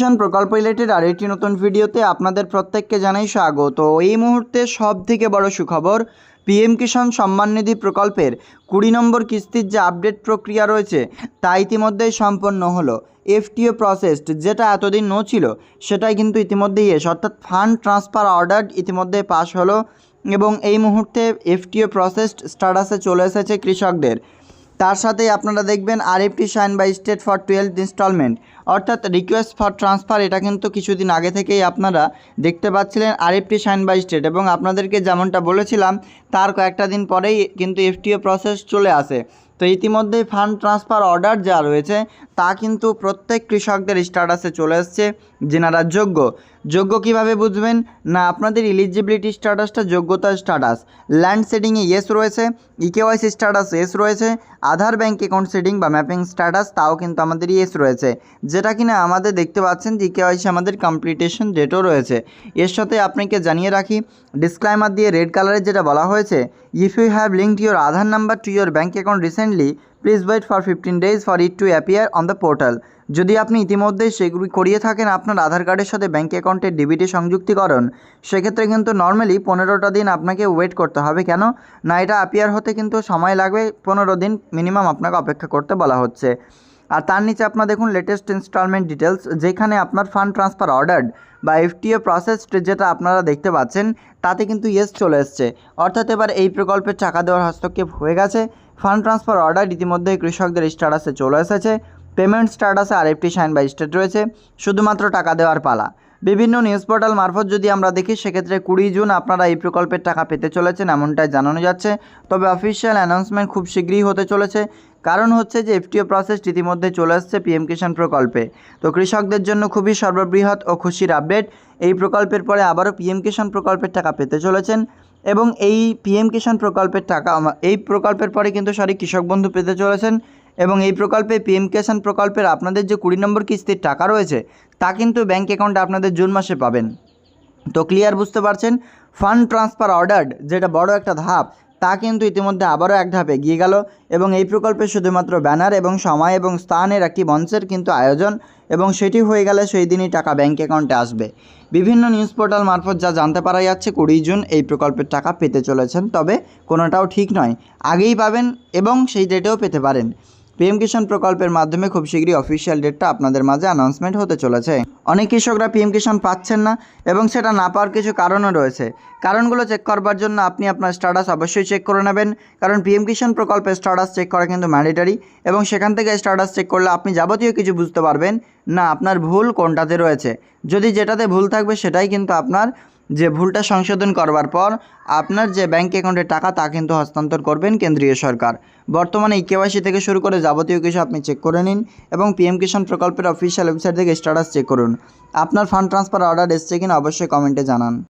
কিষাণ প্রকল্প রিলেটেড আর একটি নতুন ভিডিওতে আপনাদের প্রত্যেককে জানাই স্বাগত। এই মুহূর্তে সব থেকে বড় সুখবর, পিএম কিষাণ সম্মান নিধি প্রকল্পের কুড়ি নম্বর কিস্তির যে আপডেট প্রক্রিয়া রয়েছে, তা ইতিমধ্যেই সম্পন্ন হলো। এফটিও প্রসেসড যেটা এতদিন নো ছিল, সেটাই কিন্তু ইতিমধ্যেই এস। অর্থাৎ ফান্ড ট্রান্সফার অর্ডার ইতিমধ্যে পাশ হলো এবং এই মুহূর্তে এফটিও প্রসেসড স্ট্যাটাসে চলে এসেছে কৃষকদের। তার সাথেই আপনারা দেখবেন RFT sign by state for twelve installment. অর্থাৎ রিকোয়েস্ট ফর ট্রান্সফার, এটা কিন্তু কিছুদিন আগে থেকেই আপনারা দেখতে পাচ্ছিলেন আরএফটি সাইন বাই স্টেট। এবং আপনাদেরকে যেমনটা বলেছিলাম, তার কয়েকটা দিন পরেই কিন্তু এফটিও প্রসেস চলে আসে। তো ইতিমধ্যেই ফান্ড ট্রান্সফার অর্ডার যা রয়েছে তা কিন্তু প্রত্যেক কৃষকদের স্ট্যাটাসে চলে এসছে, যেনারা যোগ্য। যোগ্য কীভাবে বুঝবেন? না, আপনাদের ইলিজিবিলিটি স্ট্যাটাসটা যোগ্যতা স্ট্যাটাস ল্যান্ড সেটিংয়ে ইয়েস রয়েছে ইকেওয়াইসি স্ট্যাটাস এস রয়েছে আধার ব্যাঙ্ক অ্যাকাউন্ট সেটিং বা ম্যাপিং স্ট্যাটাস তাও কিন্তু আমাদের ইয়েস রয়েছে। যেটা কিনা আমাদের দেখতে পাচ্ছেন যে ইকেওয়াইসি আমাদের কমপ্লিটেশন ডেটও রয়েছে। এর সাথে আপনাকে জানিয়ে রাখি ডিসক্লাইমার দিয়ে রেড কালারের যেটা বলা হয়েছে if you have linked your Aadhaar number to your bank account recently please wait for fifteen days for it to appear on the portal যদি আপনি ইতিমধ্যে সেগুলি করিয়ে থাকেন আপনার আধার কার্ডের সাথে ব্যাঙ্ক অ্যাকাউন্টের ডিবিটি সংযুক্তিকরণ, সেক্ষেত্রে কিন্তু নর্মালি পনেরোটা দিন আপনাকে ওয়েট করতে হবে। কেন? না, এটা অ্যাপিয়ার হতে কিন্তু সময় লাগবে, পনেরো দিন মিনিমাম আপনাকে অপেক্ষা করতে বলা হচ্ছে। আর তার নিচে আপনার দেখুন লেটেস্ট ইনস্টলমেন্ট ডিটেলস যেখানে আপনার ফান্ড ট্রান্সফার অর্ডার্ড বা এফটিএ প্রসেসড যেটা আপনারা দেখতে পাচ্ছেন, তাতে কিন্তু ইয়েস চলে এসছে। অর্থাৎ এবার এই প্রকল্পের টাকা দেওয়ার হস্তক্ষেপ হয়ে গেছে। ফান্ড ট্রান্সফার অর্ডার ইতিমধ্যে কৃষকদের স্ট্যাটাসে চলে এসেছে। পেমেন্ট স্ট্যাটাসে আরেকটি সাইন বাই স্টেট রয়েছে, শুধুমাত্র টাকা দেওয়ার পালা। বিভিন্ন নিউজ পোর্টাল মারফত যদি আমরা দেখি, সেক্ষেত্রে কুড়ি জুন আপনারা এই প্রকল্পের টাকা পেতে চলেছেন এমনটাই জানানো যাচ্ছে। তবে অফিসিয়াল অ্যানাউন্সমেন্ট খুব শীঘ্রই হতে চলেছে। কারণ হচ্ছে যে এফটিও প্রসেস ইতিমধ্যে চলে আসছে পিএম কিষাণ প্রকল্পে। তো কৃষকদের জন্য খুবই সর্ববৃহৎ ও খুশির আপডেট। এই প্রকল্পের পরে আবারও পিএম কিষাণ প্রকল্পের টাকা পেতে চলেছেন। এবং এই পিএম কিষাণ প্রকল্পের টাকা এই প্রকল্পের পরে কিন্তু সরি কৃষক বন্ধু পেতে চলেছেন এবং এই প্রকল্পে পিএম কিষাণ প্রকল্পের আপনাদের যে কুড়ি নম্বর কিস্তির টাকা রয়েছে, তা কিন্তু ব্যাঙ্ক অ্যাকাউন্টে আপনাদের জুন মাসে পাবেন। তো ক্লিয়ার বুঝতে পারছেন? ফান্ড ট্রান্সফার অর্ডার যেটা বড় একটা ধাপ তা কিন্তু ইতিমধ্যে আবারও এক ধাপে গিয়ে গেল এবং এই প্রকল্পে শুধুমাত্র ব্যানার এবং সময় এবং স্থানের একটি মঞ্চের কিন্তু আয়োজন এবং সেটি হয়ে গেলে সেই দিনই টাকা ব্যাঙ্ক অ্যাকাউন্টে আসবে। বিভিন্ন নিউজ পোর্টাল মারফত যা জানতে পারা যাচ্ছে, কুড়ি জুন এই প্রকল্পের টাকা পেতে চলেছেন, তবে কোনোটাও ঠিক নয়। আগেই পাবেন এবং সেই ডেটেও পেতে পারেন। পিএম কিষাণ প্রকল্পের মাধ্যমে খুব শীঘ্রই অফিসিয়াল ডেটটা আপনাদের মাঝে অ্যানাউন্সমেন্ট হতে চলেছে। অনেক কৃষকরা পিএম কিষাণ পাচ্ছেন না এবং সেটা না পাওয়ার কিছু কারণও রয়েছে। কারণগুলো চেক করবার জন্য আপনি আপনার স্ট্যাটাস অবশ্যই চেক করে নেবেন। কারণ পিএম কিষাণ প্রকল্পের স্ট্যাটাস চেক করা কিন্তু ম্যান্ডেটারি এবং সেখান থেকে স্ট্যাটাস চেক করলে আপনি যাবতীয় কিছু বুঝতে পারবেন। না, আপনার ভুল কোনটাতে রয়েছে। যদি যেটাতে ভুল থাকবে সেটাই কিন্তু আপনার যে ভুলটা সংশোধন করবার পর আপনার যে ব্যাঙ্ক অ্যাকাউন্টে টাকা তা কিন্তু হস্তান্তর করবেন কেন্দ্রীয় সরকার। বর্তমানে ই কেওয়াইসি থেকে শুরু করে যাবতীয় কিছু আপনি চেক করে নিন এবং পিএম কিষাণ প্রকল্পের অফিসিয়াল ওয়েবসাইট থেকে স্ট্যাটাস চেক করুন। আপনার ফান্ড ট্রান্সফার অর্ডার এসছে কিনা অবশ্যই কমেন্টে জানান।